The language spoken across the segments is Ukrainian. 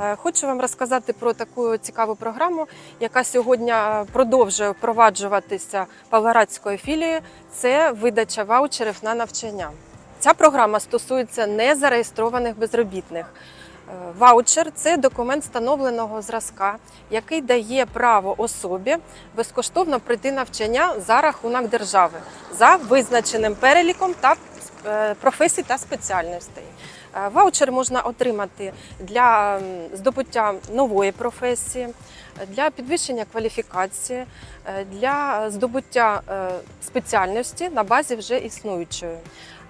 Е, Хочу вам розказати про таку цікаву програму, яка сьогодні е, продовжує впроваджуватися Павлоградською філією. Це видача ваучерів на навчання. Ця програма стосується незареєстрованих безробітних. Е, Ваучер це документ встановленого зразка, який дає право особі безкоштовно пройти навчання за рахунок держави за визначеним переліком та професій та спеціальностей. Е, Ваучер можна отримати для здобуття нової професії, для підвищення кваліфікації, е, для здобуття е, спеціальності на базі вже існуючої.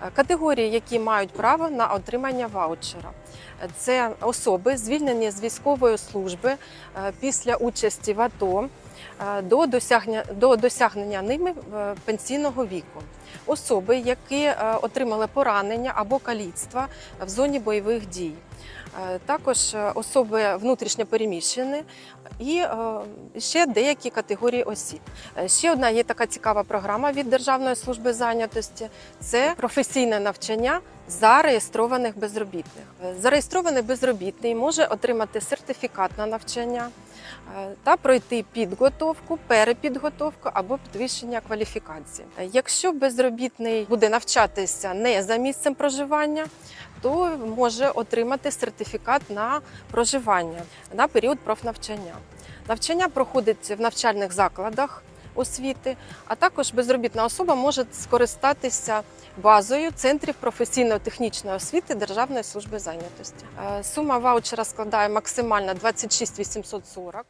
Е, Категорії, які мають право на отримання ваучера, це особи, звільнені з військової служби е, після участі в АТО е, до досягнення, до досягнення ними пенсійного віку. Особи, які отримали поранення або каліцтва в зоні бойових дій. Також особи внутрішньо переміщені і ще деякі категорії осіб. Ще одна є така цікава програма від Державної служби зайнятості це професійне навчання зареєстрованих безробітних. Е, Зареєстрований безробітний може отримати сертифікат на навчання е, та пройти підготовку, перепідготовку або підвищення кваліфікації. Е, Якщо безробітний буде навчатися не за місцем проживання, то може отримати сертифікат на проживання на період профнавчання. Навчання проходить в навчальних закладах освіти, а також безробітна особа може скористатися базою центрів професійно-технічної освіти Державної служби зайнятості. Е, Сума ваучера складає максимально 26 840.